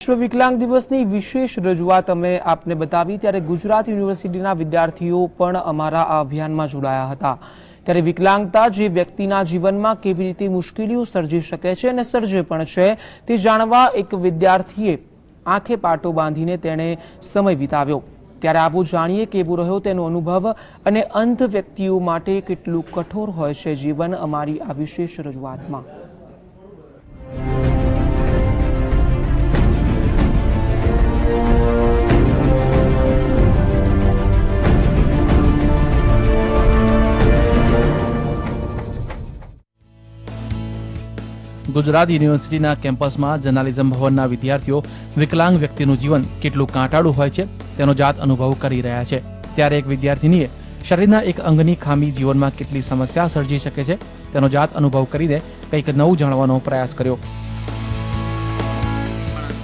વિશ્વ વિકલાંગ દિવસની વિશેષ રજૂઆત અમે આપને બતાવી. ત્યારે ગુજરાત યુનિવર્સિટીના વિદ્યાર્થીઓ પણ અમારા આ અભિયાનમાં જોડાયા હતા. ત્યારે વિકલાંગતા જે વ્યક્તિના જીવનમાં કેવી રીતે મુશ્કેલીઓ સર્જી શકે છે અને સર્જે પણ છે, તે જાણવા એક વિદ્યાર્થીએ આંખે પાટો બાંધીને તેણે સમય વિતાવ્યો. ત્યારે આવું જાણીએ કેવો રહ્યો તેનો અનુભવ અને અંધ વ્યક્તિઓ માટે કેટલું કઠોર હોય છે જીવન અમારી આ વિશેષ રજૂઆતમાં. ગુજરાત યુનિવર્સિટીના કેમ્પસમાં જર્નાલિઝમ ભવનના વિદ્યાર્થીઓ વિકલાંગ વ્યક્તિનું જીવન કેટલું કાંટાળું હોય છે તેનો જાત અનુભવ કરી રહ્યા છે. ત્યારે એક વિદ્યાર્થીનીએ શરીરના એક અંગની ખામી જીવનમાં કેટલી સમસ્યા સર્જી શકે છે તેનો જાત અનુભવ કરીને કંઈક નવું જાણવાનો પ્રયાસ કર્યો.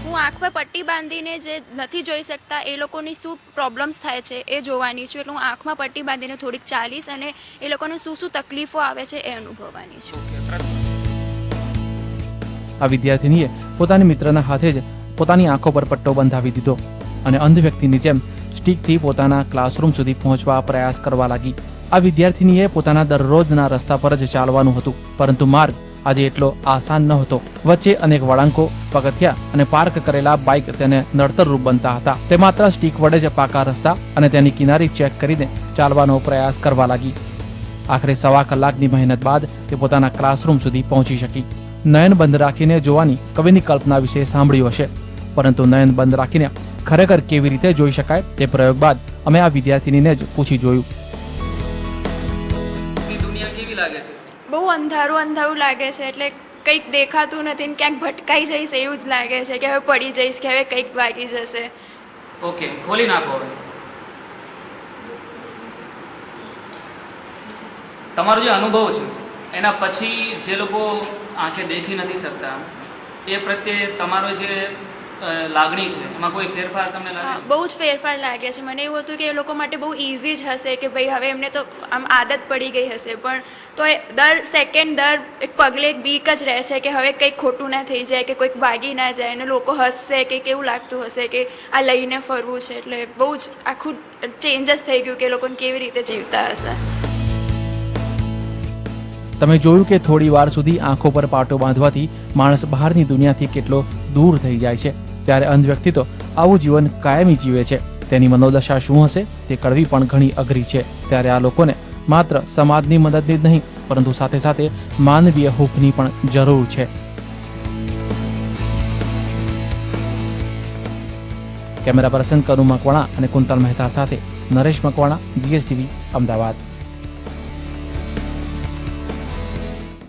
હું આંખ પર પટ્ટી બાંધીને જે નથી જોઈ શકતા એ લોકોની શું પ્રોબ્લેમ્સ થાય છે એ જોવાની છું. એટલે હું આંખમાં પટ્ટી બાંધીને થોડીક ચાલીશ અને એ લોકોને શું શું તકલીફો આવે છે એ અનુભવવાની છું. આ વિદ્યાર્થીનીએ પોતાની મિત્રના હાથે જ પોતાની આંખો પર પટ્ટો બંધાવી દીધો અને અંધ વ્યક્તિની જેમ સ્ટીકથી પોતાના ક્લાસરૂમ સુધી પહોંચવા પ્રયાસ કરવા લાગી. આ વિદ્યાર્થીનીએ પોતાના દરરોજના રસ્તા પર જ ચાલવાનું હતું, પરંતુ માર્ગ આજે એટલો આસાન ન હતો. વચ્ચે અનેક વળાંકો, પગથિયા અને પાર્ક કરેલા બાઇક તેને નડતર રૂપ બનતા હતા. તે માત્ર સ્ટીક વડે જ પાકા રસ્તા અને તેની કિનારી ચેક કરીને ચાલવાનો પ્રયાસ કરવા લાગી. આખરે સવા કલાકની મહેનત બાદ તે પોતાના ક્લાસરૂમ સુધી પહોંચી શકી. નયન બંધ રાખીને જોવાની કવિની કલ્પના વિશે સાંભળ્યું હશે. પરંતુ નયન બંધ રાખીને ખરેખર કેવી રીતે જોઈ શકાય તે પ્રયોગ બાદ અમે આ વિદ્યાર્થીનીને જ પૂછી જોયું. ની દુનિયા કેવી લાગે છે? બહુ અંધારું અંધારું લાગે છે એટલે કંઈક દેખાતું નથી ને ક્યાંક ભટકાઈ જઈશ એવું જ લાગે છે કે હવે પડી જઈશ કે હવે કંઈક વાગી જશે. ઓકે ખોલી નાખો હવે. તમારો જે અનુભવ છે એના પછી જે લોકો આંખે દેખી નથી શકતા એ પ્રત્યે તમારો જે લાગણી છે એમાં કોઈ ફેરફાર તમને લાગે બહુ જ ફેરફાર લાગે છે. મને એવું હતું કે એ લોકો માટે બહુ ઇઝી જ હશે કે ભાઈ હવે એમને તો આમ આદત પડી ગઈ હશે. પણ તો એ દર સેકન્ડ દર એક પગલે એક બીક જ રહે છે કે હવે કંઈક ખોટું ના થઈ જાય કે કોઈક ભાગી ના જાય અને લોકો હસશે કે કેવું લાગતું હશે કે આ લઈને ફરવું છે. એટલે બહુ જ આખું ચેન્જીસ થઈ ગયું કે એ લોકોને કેવી રીતે જીવતા હશે. તમે જોયું કે થોડી વાર સુધી આંખો પર પાટો બાંધવાથી માણસ બહારની દુનિયાથી કેટલો દૂર થઈ જાય છે. ત્યારે અંધ વ્યક્તિ તો આવું જીવન કાયમી જીવે છે. તેની મનોદશા શું હશે તે કડવી પણ ઘણી અઘરી છે. ત્યારે આ લોકોને માત્ર સમાજની મદદની જ નહીં, પરંતુ સાથે સાથે માનવીય હૂફની પણ જરૂર છે. કેમેરા પર્સન કનુ મકવાણા અને કુંતલ મહેતા સાથે નરેશ મકવાણા, જીએસટીવી, અમદાવાદ.